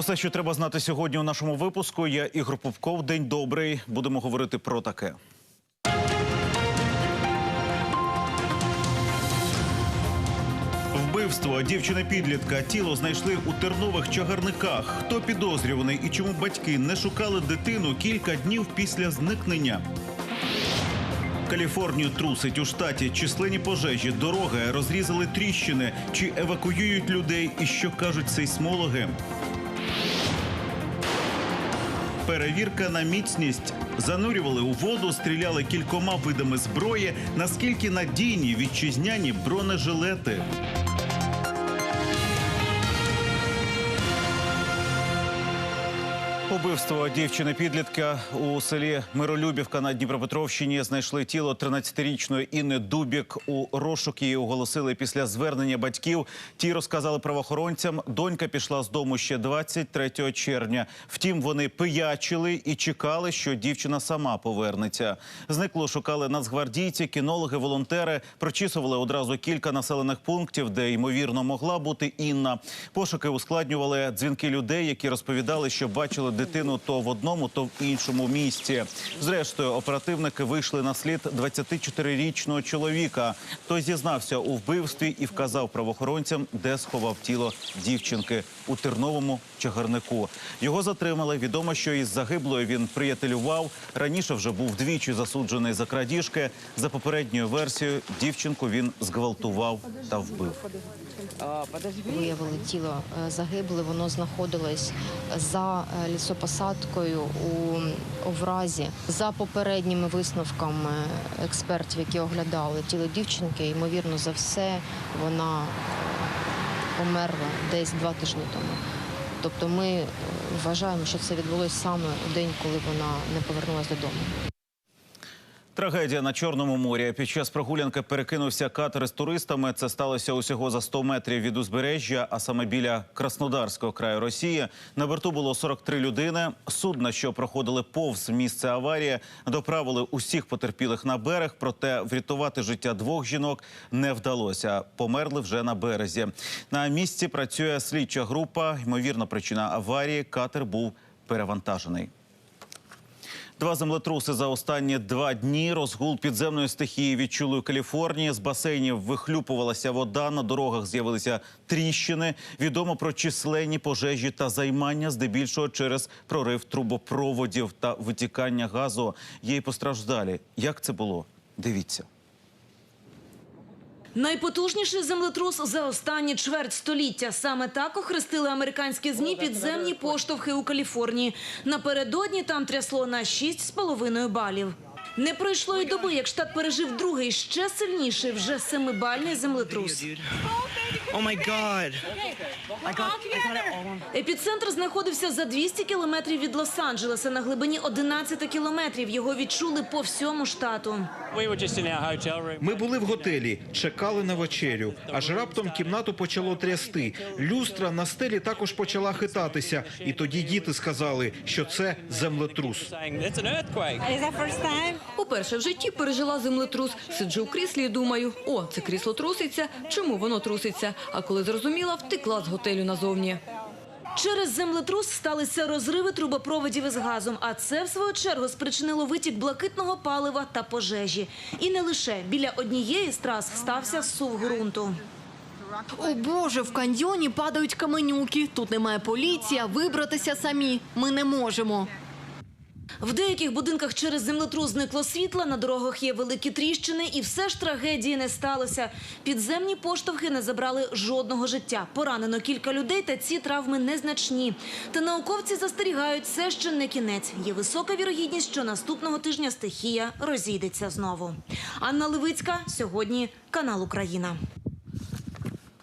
Усе, що треба знати сьогодні у нашому випуску. Я Ігор Попков. День добрий. Будемо говорити про таке. Вбивство дівчини підлітка тіло знайшли у тернових чагарниках. Хто підозрюваний і чому батьки не шукали дитину кілька днів після зникнення? Каліфорнію трусить у штаті численні пожежі, дороги розрізали тріщини. Чи евакуюють людей і що кажуть сейсмологи? Перевірка на міцність занурювали у воду, стріляли кількома видами зброї. Наскільки надійні вітчизняні бронежилети? Убивство дівчини підлітка у селі Миролюбівка на Дніпропетровщині знайшли тіло 13-річної Інни Дубік. У розшук її оголосили після звернення батьків. Ті розказали правоохоронцям. Донька пішла з дому ще 23 червня. Втім, вони пиячили і чекали, що дівчина сама повернеться. Зникло шукали нацгвардійці, кінологи, волонтери. Прочісували одразу кілька населених пунктів, де ймовірно могла бути Інна. Пошуки ускладнювали дзвінки людей, які розповідали, що бачили дитину то в одному, то в іншому місці. Зрештою, оперативники вийшли на слід 24-річного чоловіка. Той зізнався у вбивстві і вказав правоохоронцям, де сховав тіло дівчинки у терновому чагарнику. Його затримали. Відомо, що із загиблою він приятелював. Раніше вже був двічі засуджений за крадіжки. За попередньою версією, дівчинку він зґвалтував та вбив. Виявили тіло е, загибле, воно знаходилось за е, лісопосадкою у овразі. За попередніми висновками експертів, які оглядали тіло дівчинки, ймовірно, за все вона померла десь два тижні тому. Тобто ми е, вважаємо, що це відбулося саме у день, коли вона не повернулася додому. Трагедія на Чорному морі. Під час прогулянки перекинувся катер з туристами. Це сталося усього за 100 метрів від узбережжя, а саме біля Краснодарського краю Росії. На борту було 43 людини. Судна, що проходили повз місце аварії, доправили усіх потерпілих на берег. Проте врятувати життя двох жінок не вдалося. Померли вже на березі. На місці працює слідча група. Ймовірна причина аварії. Катер був перевантажений. Два землетруси за останні два дні. Розгул підземної стихії відчули у Каліфорнії. З басейнів вихлюпувалася вода. На дорогах з'явилися тріщини. Відомо про численні пожежі та займання, здебільшого через прорив трубопроводів та витікання газу. Є й постраждалі. Як це було? Дивіться. Найпотужніший землетрус за останні чверть століття. Саме так охрестили американські змі підземні поштовхи у Каліфорнії. Напередодні там трясло на 6,5 балів. Не пройшло й доби, як штат пережив другий, ще сильніший, вже семибальний землетрус. Oh my god. Епіцентр знаходився за 200 кілометрів від Лос-Анджелеса на глибині 11 кілометрів. Його відчули по всьому штату. Ми були в готелі, чекали на вечерю. Аж раптом кімнату почало трясти. Люстра на стелі також почала хитатися. І тоді діти сказали, що це землетрус. Уперше в житті пережила землетрус. Сиджу в кріслі і думаю, о, це крісло труситься, чому воно труситься? А коли зрозуміла, втекла з готелю назовні. Через землетрус сталися розриви трубопроводів із газом, а це, в свою чергу, спричинило витік блакитного палива та пожежі. І не лише. Біля однієї з трас стався сув ґрунту. О Боже, в каньйоні падають каменюки. Тут немає поліції, вибратися самі. Ми не можемо. В деяких будинках через землетрус зникло світло, на дорогах є великі тріщини, і все ж трагедії не сталося. Підземні поштовхи не забрали жодного життя. Поранено кілька людей, та ці травми незначні. Та науковці застерігають, це ще не кінець. Є висока вірогідність, що наступного тижня стихія розійдеться знову. Анна Левицька, сьогодні канал Україна.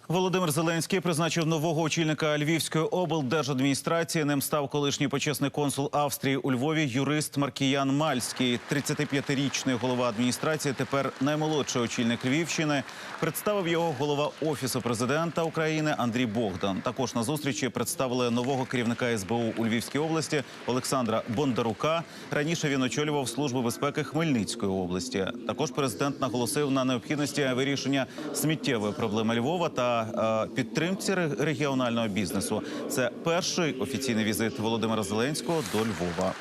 Володимир Зеленський призначив нового очільника Львівської облдержадміністрації. Ним став колишній почесний консул Австрії у Львові юрист Маркіян Мальський. 35-річний голова адміністрації. Тепер наймолодший очільник Львівщини. Представив його голова офісу президента України Андрій Богдан. Також на зустрічі представили нового керівника СБУ у Львівській області Олександра Бондарука. Раніше він очолював службу безпеки Хмельницької області. Також президент наголосив на необхідності вирішення сміттєвої проблеми Львова та та е, підтримці регіонального бізнесу. Це перший офіційний візит Володимира Зеленського до Львова.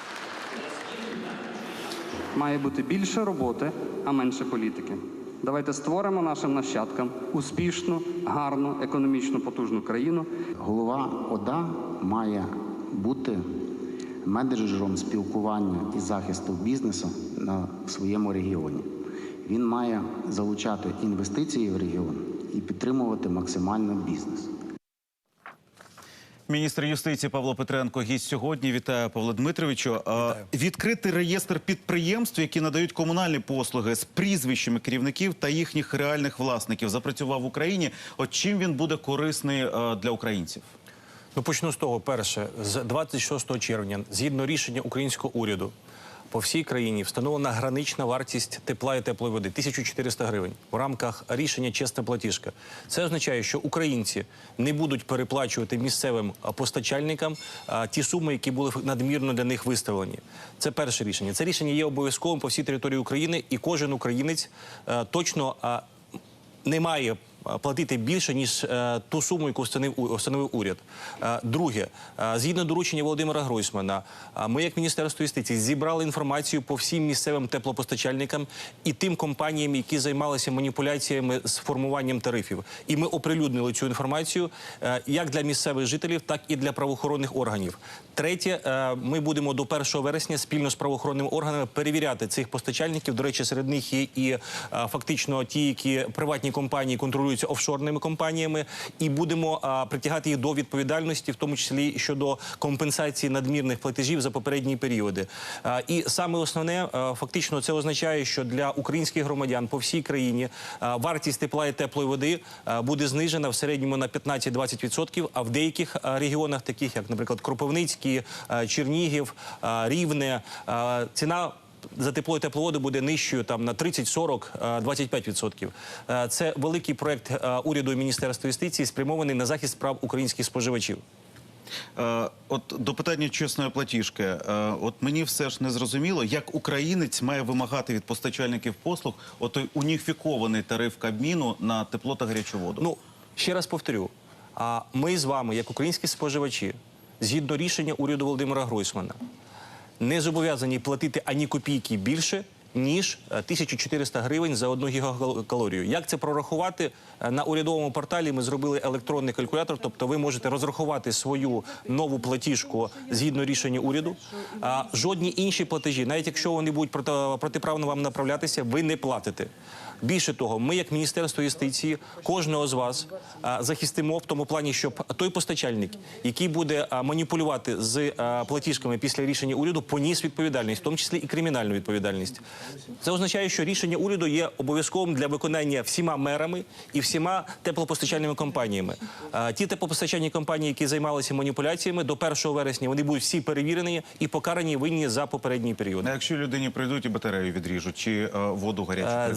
Має бути більше роботи, а менше політики. Давайте створимо нашим нащадкам успішну, гарну, економічно потужну країну, Голова ОДА має бути менеджером спілкування і захисту бізнесу на своєму регіоні. Він має залучати інвестиції в регіон і підтримувати максимально бізнес. Міністр юстиції Павло Петренко гість сьогодні. Вітаю Павло Дмитровичу. Е, Відкрити реєстр підприємств, які надають комунальні послуги з прізвищами керівників та їхніх реальних власників, запрацював в Україні. От чим він буде корисний для українців? Ну, почну з того, перше, з 26 червня, згідно рішення українського уряду, по всій країні встановлена гранична вартість тепла і теплої води 1400 гривень в рамках рішення чесна платіжка. Це означає, що українці не будуть переплачувати місцевим постачальникам ті суми, які були надмірно для них виставлені. Це перше рішення. Це рішення є обов'язковим по всій території України, і кожен українець е, точно не має платити більше ніж е, ту суму, яку встановив, уряд. Е, друге, е, згідно доручення Володимира Гройсмана, ми, як Міністерство юстиції, зібрали інформацію по всім місцевим теплопостачальникам і тим компаніям, які займалися маніпуляціями з формуванням тарифів. І ми оприлюднили цю інформацію як для місцевих жителів, так і для правоохоронних органів. Третє, ми будемо до 1 вересня спільно з правоохоронними органами перевіряти цих постачальників. До речі, серед них є і фактично ті, які приватні компанії контролюються офшорними компаніями, і будемо е, притягати їх до відповідальності, в тому числі щодо компенсації надмірних платежів за попередні періоди. Е, І саме основне, е, фактично, це означає, що для українських громадян по всій країні е, вартість тепла і теплої води е, буде знижена в середньому на 15-20%, а в деяких е, регіонах, таких як, наприклад, Кропивницький, е, Чернігів, е, Рівне, е, ціна. За тепло і тепловоду буде нижчою там на 30, 40, е, 25%. Е, Це великий проект е, уряду і Міністерства юстиції, спрямований на захист прав українських споживачів. От до питання чесної платіжки. От мені все ж не зрозуміло, як українець має вимагати від постачальників послуг отой уніфікований тариф Кабміну на тепло та гарячу воду. Ну ще раз повторю: а ми з вами, як українські споживачі, згідно рішення уряду Володимира Гройсмана, не зобов'язані платити ані копійки більше. Ніж е, 1400 гривень за одну гігакалорію. Як це прорахувати Е, на урядовому порталі? Ми зробили електронний калькулятор, тобто ви можете розрахувати свою нову платіжку згідно рішення уряду. А жодні інші платежі, навіть якщо вони будуть проти- протиправно вам направлятися, ви не платите. Більше того, ми, як Міністерство юстиції, кожного з вас захистимо в тому плані, щоб той постачальник, який буде маніпулювати з платіжками після рішення уряду, поніс відповідальність, в тому числі і кримінальну відповідальність. Це означає, що рішення уряду є обов'язковим для виконання всіма мерами і всіма теплопостачальними компаніями. Ті теплопостачальні компанії, які займалися маніпуляціями, до 1 вересня вони будуть всі перевірені і покарані винні за попередній період. А якщо людині прийдуть і батарею відріжуть, чи е, воду гарячу Е,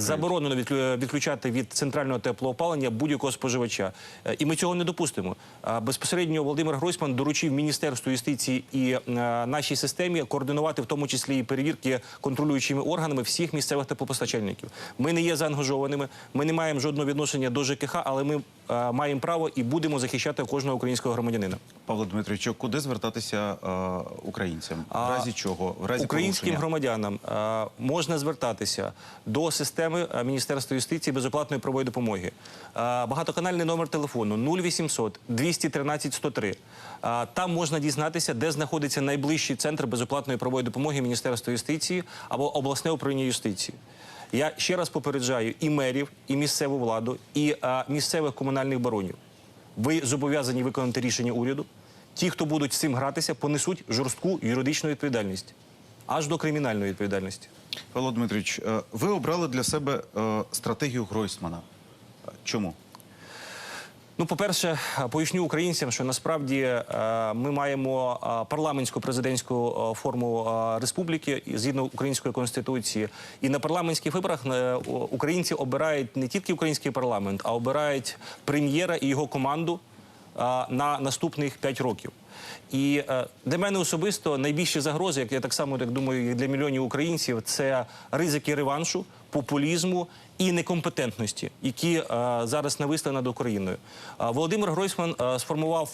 перекриють? Відключати від центрального теплоопалення будь-якого споживача, Е, і ми цього не допустимо. Безпосередньо Володимир Гройсман доручив Міністерству юстиції і е, нашій системі координувати в тому числі і перевірки контролюючими органами всіх місцевих теплопостачальників. Ми не є заангажованими, ми не маємо жодного відношення до ЖКХ, але ми е, маємо право і будемо захищати кожного українського громадянина. Павло Дмитрович, куди звертатися українцям? В разі чого? В разі українським порушення? громадянам можна звертатися до системи е, Міністерства юстиції безоплатної правової допомоги. Багатоканальний номер телефону 0800 213 103. Е, там можна дізнатися, де знаходиться найближчий центр безоплатної правової допомоги Міністерства юстиції або обласне управління юстиції. Я ще раз попереджаю і мерів, і місцеву владу, і місцевих комунальних баронів. Ви зобов'язані виконати рішення уряду. Ті, хто будуть з цим гратися, понесуть жорстку юридичну відповідальність аж до кримінальної відповідальності. Павло Дмитрович, е, ви обрали для себе е, стратегію Гройсмана. Е, Чому? Ну, по-перше, поясню українцям, що насправді ми маємо парламентську президентську форму республіки згідно української конституції. І на парламентських виборах українці обирають не тільки український парламент, а обирають прем'єра і його команду на наступних 5 років. І е, для мене особисто найбільші загрози, як я так само так думаю, як для мільйонів українців, це ризики реваншу, популізму і некомпетентності, які е, зараз нависли над Україною. Е, Володимир Гройсман е, сформував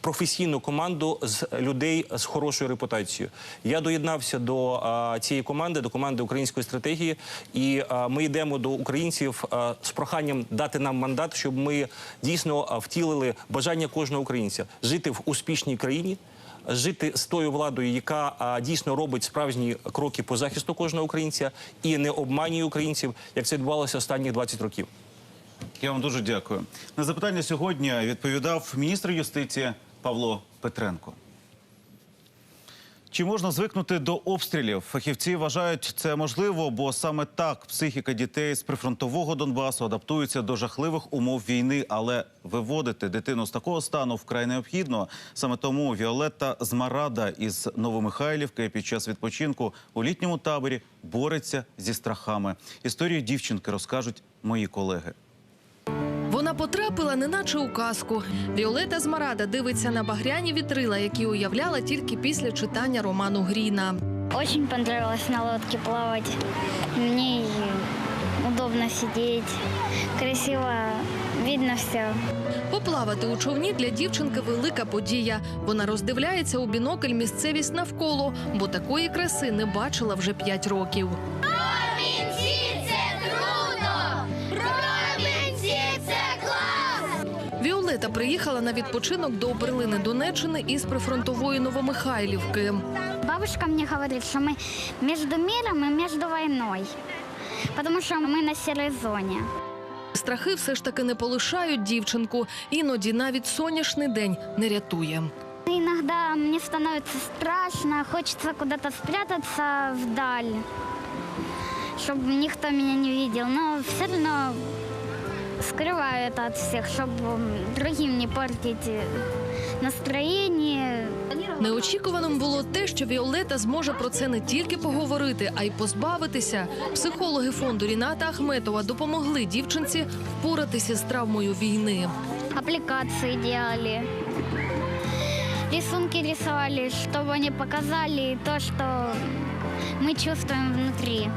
професійну команду з людей з хорошою репутацією. Я доєднався до цієї команди, до команди української стратегії, і ми йдемо до українців з проханням дати нам мандат, щоб ми дійсно втілили бажання кожного українця жити в успішній країні. Жити з тою владою, яка дійсно робить справжні кроки по захисту кожного українця і не обманює українців, як це відбувалося останні 20 років. Я вам дуже дякую. На запитання сьогодні відповідав міністр юстиції Павло Петренко. Чи можна звикнути до обстрілів? Фахівці вважають це можливо, бо саме так психіка дітей з прифронтового Донбасу адаптується до жахливих умов війни. Але виводити дитину з такого стану вкрай необхідно. Саме тому Віолетта Змарада із Новомихайлівки під час відпочинку у літньому таборі бореться зі страхами. Історію дівчинки розкажуть мої колеги. Потрапила неначе у казку. Віолета Змарада дивиться на багряні вітрила, які уявляла тільки після читання роману Гріна. Очень понравилось на лодке плавать. Мне удобно сидеть. Красиво видно все. Поплавати у човні для дівчинки велика подія. Вона роздивляється у бінокль місцевість навколо, бо такої краси не бачила вже п'ять років. Віолета приїхала на відпочинок до Берлини Донеччини із прифронтової Новомихайлівки. Бабушка мне говорит, что мы между миром и между войной. Потому что мы на серой зоне. Страхи все ж таки не полишають дівчинку. Іноді навіть сонячний день не рятує. Иногда мне становится страшно, хочется куда-то спрятаться вдаль, чтобы никто меня не видел. Но все равно скрываю это от всех, чтобы другим не портить настроение. Неочікуваним було те, що Віолета зможе про це не тільки поговорити, а й позбавитися. Психологи фонду Ріната Ахметова допомогли дівчинці впоратися з травмою війни. Аппликации делали, рисунки рисовали, чтобы они показали то, что мы чувствуем внутри.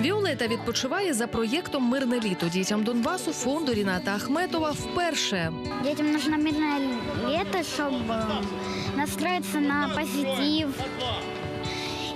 Віолета відпочиває за проєктом Мирне літо дітям Донбасу фонду Ріната Ахметова вперше. Дітям потрібно мирне літо, щоб настроїтися на позитив.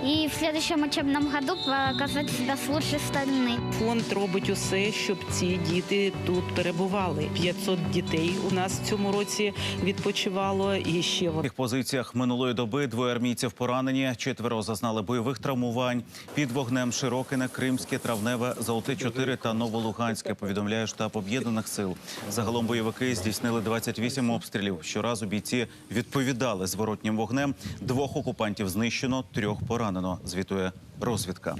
И в следующем учебном году показать себя с лучшей стороны. Фонд робить усе, щоб ці діти тут перебували. 500 дітей у нас в цьому році відпочивало і ще В тих позиціях минулої доби двоє армійців поранені, четверо зазнали бойових травмувань. Під вогнем Широкине, Кримське, Травневе, Золоте 4 та Новолуганське. Повідомляє штаб об'єднаних сил. Загалом бойовики здійснили 28 обстрілів. Щоразу бійці відповідали зворотнім вогнем. Двох окупантів знищено, трьох поранено. Звітує розвідка.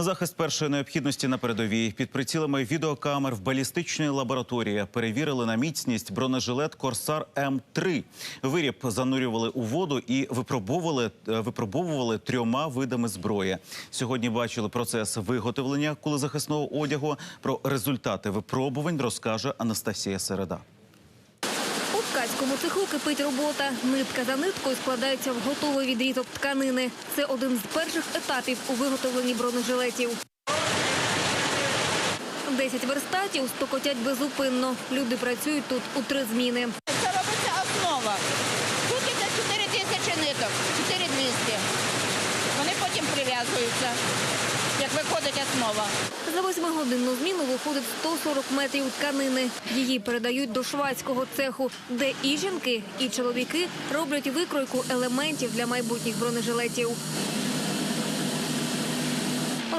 Захист першої необхідності на передовій під прицілами відеокамер в балістичній лабораторії перевірили на міцність бронежилет Корсар М3. Виріб занурювали у воду і випробовували, е, випробовували трьома видами зброї. Сьогодні бачили процес виготовлення кулезахисного одягу. Про результати випробувань розкаже Анастасія Середа. Ткацькому цеху кипить робота. Нитка за ниткою складається в готовий відрізок тканини. Це один з перших етапів у виготовленні бронежилетів. Десять верстатів стокотять безупинно. Люди працюють тут у три зміни. Це робиться основа. Тут іде 4 тисячі ниток, 4200. Вони потім прив'язуються, виходить основа. За восьмигодинну зміну виходить 140 метрів тканини. Її передають до швадського цеху, де і жінки, і чоловіки роблять викройку елементів для майбутніх бронежилетів.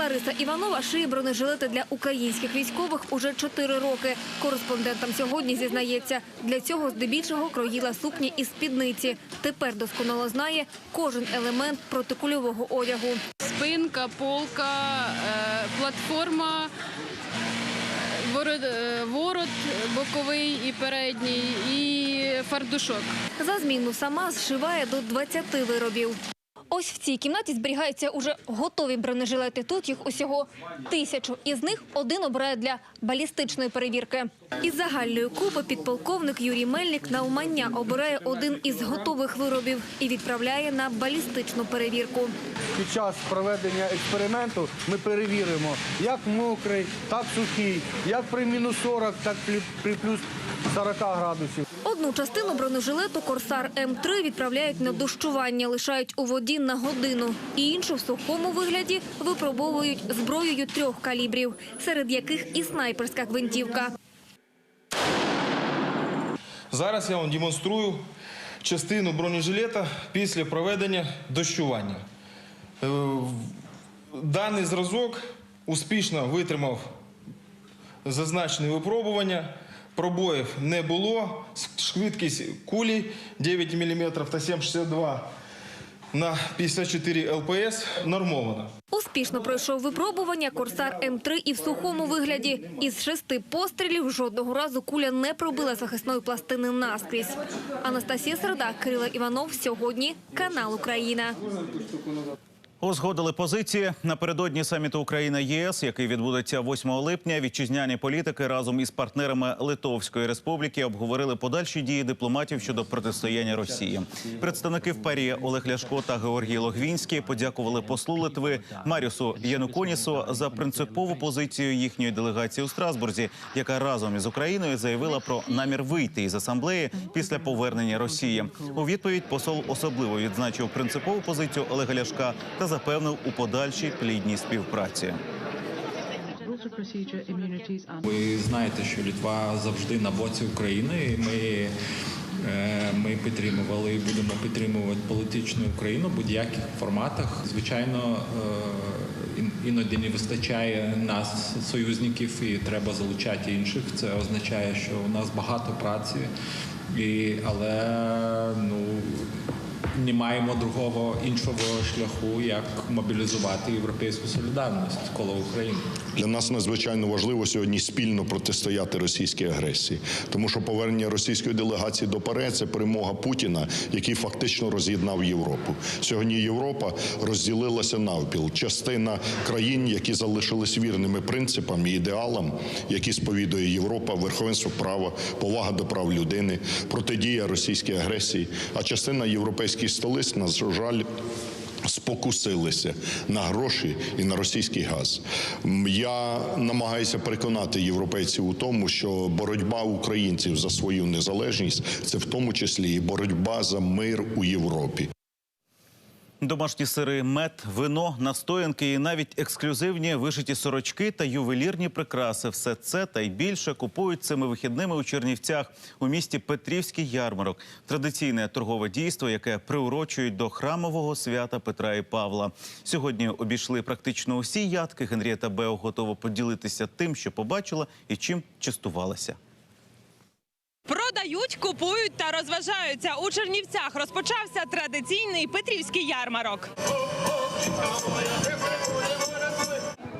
Лариса Іванова шиє бронежилети для українських військових уже 4 роки. Кореспондентам сьогодні зізнається, для цього здебільшого кроїла сукні і спідниці. Тепер досконало знає кожен елемент протикульового одягу. Спинка, полка, е, платформа, ворот, е, боковий і передній, і фартушок. За зміну сама зшиває до 20 виробів. Ось в цій кімнаті зберігаються уже готові бронежилети. Тут їх усього тисячу. Із них один обирає для балістичної перевірки. Із загальної купи підполковник Юрій Мельник на умання обирає один із готових виробів і відправляє на балістичну перевірку. Під час проведення експерименту ми перевіримо, як мокрий, так сухий, як при мінус 40, так при- при плюс 40 градусів. Одну частину бронежилету «Корсар М3» відправляють на дощування, лишають у воді на годину. І іншу в сухому вигляді випробовують зброєю трьох калібрів, серед яких і снайперська гвинтівка. Зараз я вам демонструю частину бронежилета після проведення дощування. Е, Даний зразок успішно витримав зазначені випробування. Пробоїв не було. Швидкість кулі 9 мм та 7,62 на 54 ЛПС нормована. Успішно пройшов випробування «Корсар М3» і в сухому вигляді. Із шести пострілів жодного разу куля не пробила захисної пластини наскрізь. Анастасія Середа, Кирило Іванов. Сьогодні канал Україна. Узгодили позиції напередодні саміту Україна ЄС, який відбудеться 8 липня. Вітчизняні політики разом із партнерами Литовської республіки обговорили подальші дії дипломатів щодо протистояння Росії. Представники в парі Олег Ляшко та Георгій Логвінський подякували послу Литви Маріусу Януконісу за принципову позицію їхньої делегації у Страсбурзі, яка разом із Україною заявила про намір вийти із асамблеї після повернення Росії. У відповідь посол особливо відзначив принципову позицію Олега Ляшка та запевнив у подальшій плідній співпраці. Ви знаєте, що Літва завжди на боці України. і Ми, е, ми підтримували і будемо підтримувати політичну Україну в будь-яких форматах. Звичайно, е, іноді не вистачає нас, союзників, і треба залучати інших. Це означає, що у нас багато праці, і, але ну. Не маємо другого іншого шляху, як мобілізувати європейську солідарність коло України. Для нас надзвичайно важливо сьогодні спільно протистояти російській агресії, тому що повернення російської делегації до ПАРЕ – це перемога Путіна, який фактично роз'єднав Європу. Сьогодні Європа розділилася навпіл. Частина країн, які залишились вірними принципам і ідеалам, які сповідує Європа, верховенство права, повага до прав людини, протидія російській агресії. А частина європейських столиць, на жаль, спокусилися на гроші і на російський газ. Я намагаюся переконати європейців у тому, що боротьба українців за свою незалежність це в тому числі і боротьба за мир у Європі. Домашні сири, мед, вино, настоянки і навіть ексклюзивні вишиті сорочки та ювелірні прикраси. Все це та й більше купують цими вихідними у Чернівцях у місті Петрівський ярмарок. Традиційне торгове дійство, яке приурочують до храмового свята Петра і Павла. Сьогодні обійшли практично усі ядки. Генрієта Бео готова поділитися тим, що побачила і чим частувалася. Продають, купують та розважаються. У Чернівцях розпочався традиційний Петрівський ярмарок.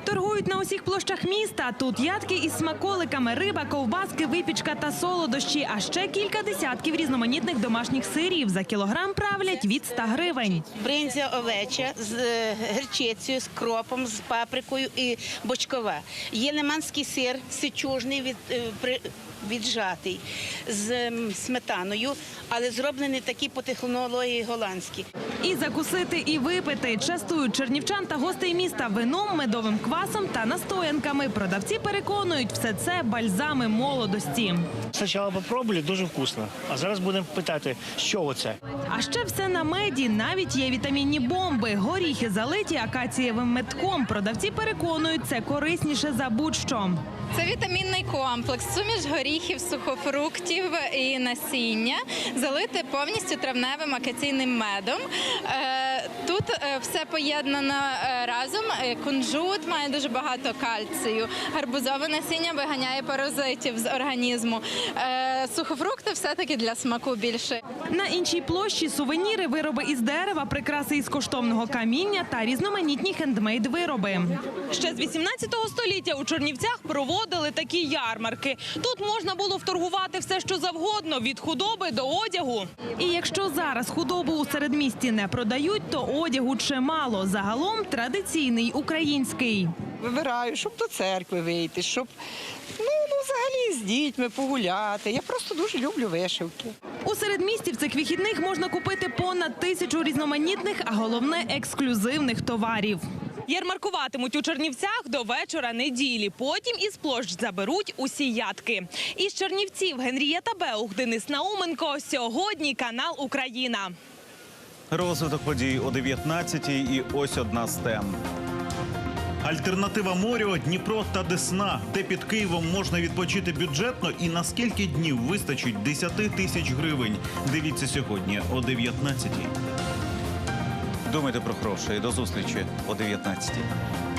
Торгують на усіх площах міста. Тут ядки із смаколиками, риба, ковбаски, випічка та солодощі. А ще кілька десятків різноманітних домашніх сирів. За кілограм правлять від 100 гривень. Бринзя овеча з е, гречицею, з кропом, з паприкою і бочкова. Є лиманський сир сичужний від, е, віджатий з сметаною, але зроблений такий по технології голландській. І закусити, і випити. Частують чернівчан та гостей міста вином, медовим квасом та настоянками. Продавці переконують, все це бальзами молодості. Спочатку попробували, дуже вкусно. А зараз будемо питати, що оце. А ще все на меді. Навіть є вітамінні бомби. Горіхи залиті акацієвим метком. Продавці переконують, це корисніше за будь-що. Це вітамінний комплекс, суміш горіхів, сухофруктів і насіння, залите повністю травневим акаційним медом. Е, Тут е, все поєднано е, разом. Кунжут має дуже багато кальцію. Гарбузове насіння виганяє паразитів з організму. Сухофрукти все-таки для смаку більше. На іншій площі сувеніри, вироби із дерева, прикраси із коштовного каміння та різноманітні хендмейд вироби. Ще з 18 століття у Чернівцях проводили такі ярмарки. Тут можна було вторгувати все, що завгодно, від худоби до одягу. І якщо зараз худобу у середмісті не продають, то одягу чимало. Загалом традиційний український. Вибираю, щоб до церкви вийти, щоб ну, взагалі з дітьми погуляти. Я просто дуже люблю вишивки. У середмісті в цих вихідних можна купити понад тисячу різноманітних, а головне ексклюзивних товарів. Ярмаркуватимуть у Чернівцях до вечора неділі. Потім із площ заберуть усі ядки. Із Чернівців Генрієта Беух, Денис Науменко. Сьогодні канал Україна. Розвиток подій о 19-й і ось одна з тем. Альтернатива морю, Дніпро та Десна, де під Києвом можна відпочити бюджетно і на скільки днів вистачить 10 тисяч гривень. Дивіться сьогодні о 19-й. Думайте про гроші. До зустрічі о 19-й.